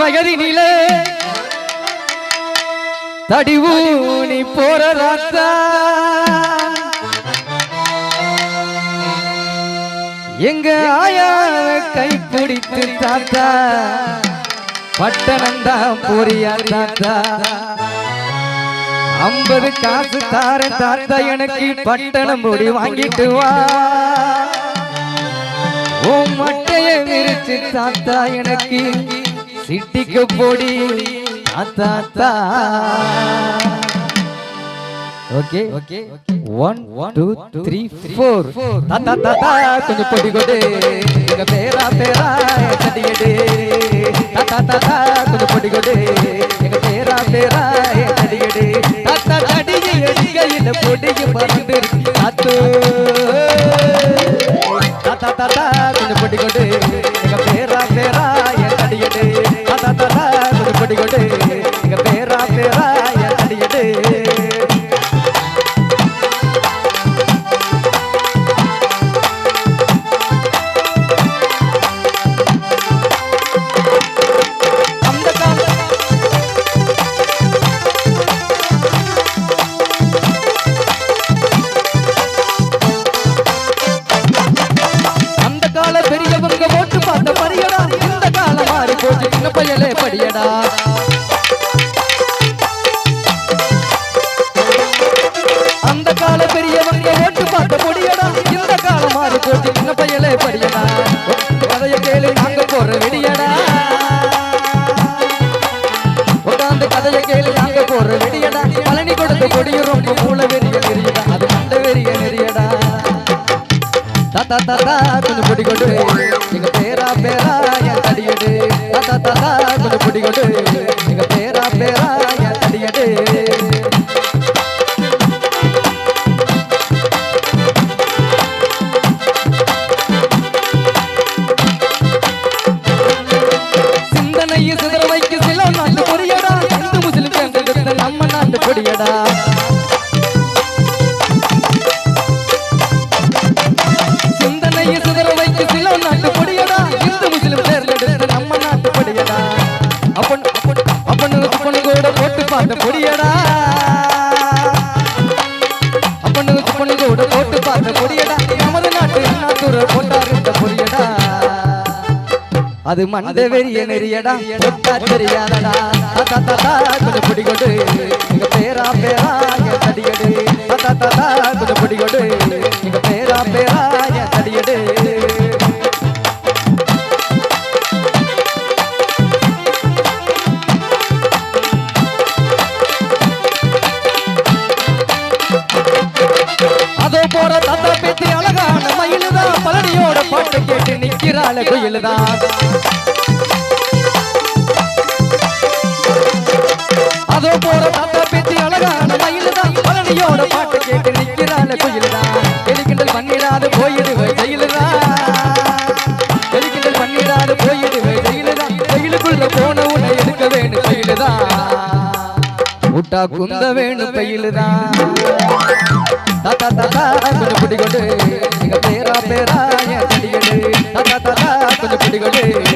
வயதினிலே தடிவூனி போற ராத்தா எங்க ஆயாவ கை பிடித்து தாத்தா. பட்டணந்தா போறியா தாத்தா. ஐம்பது காசு தார தாத்தா எனக்கு பட்டணம் பொடி வாங்கிட்டு வா. ஓ மட்டைய விரிச்சு தாத்தா எனக்கு சிட்டிக்கு பொடி. தாத்தா okay. Okay. One one two three four தாத்தா தாத்தா கொஞ்சம் பொடி கொடு. எங்க பேரா பேரா. தடியடு தாத்தா தாத்தா கொஞ்சம் பொடி கொடு. எங்க பேரா பேரா. தடியடு தாத்தா தடியை அடிக்கையில் பொடியை மறந்து தாத்து தாத்தா தாத்தா போச்சு படியடா. அந்த கால பெரியவங்க ஓட்டு பார்த்த முடியடா. இந்த கால மாறி போட்டு சின்ன பையலே படியடா. கதைய கேளு நாங்க போற வெடியடா. உட்காந்து கதைய கேளு நாங்க போற வெடியடா. பழனி கொடுத்த கொடிய ரொம்ப மூல வெறிய வெறியடா அது மண்ட வெறிய நெறியடா. தாத்தா தாத்தா கொஞ்சம் பொடி கொண்டு passar. அது மண்ட வெறிய நெறியடா தொட்டா தெரியாதடா தாத்தா தாத்தா கொஞ்சம் பிடி கொடு எங்க பேரா பேரா என் தாத்தா தாத்தா கால குயில் தான் அதோ போற தாத்தா பேத்தி அழகான மயில் தான் பழனியோட பாட்டு கேட்டு நிற்கிறான குயில் தான் எலிக்கிண்டல் பண்ணிடாது போயிடுவே ஜெயிலுதான். எலிக்கிண்டல் பண்ணிடாது போயிடுவே ஜெயிலுதான். ஜெயிலுக்குள்ள போன உன்னை எடுக்க வேணும் கையிலுதான் முட்டா குந்த வேணும் கையிலுதான் தான் தாத்தா தாத்தா கொஞ்சம் பிடி கொடு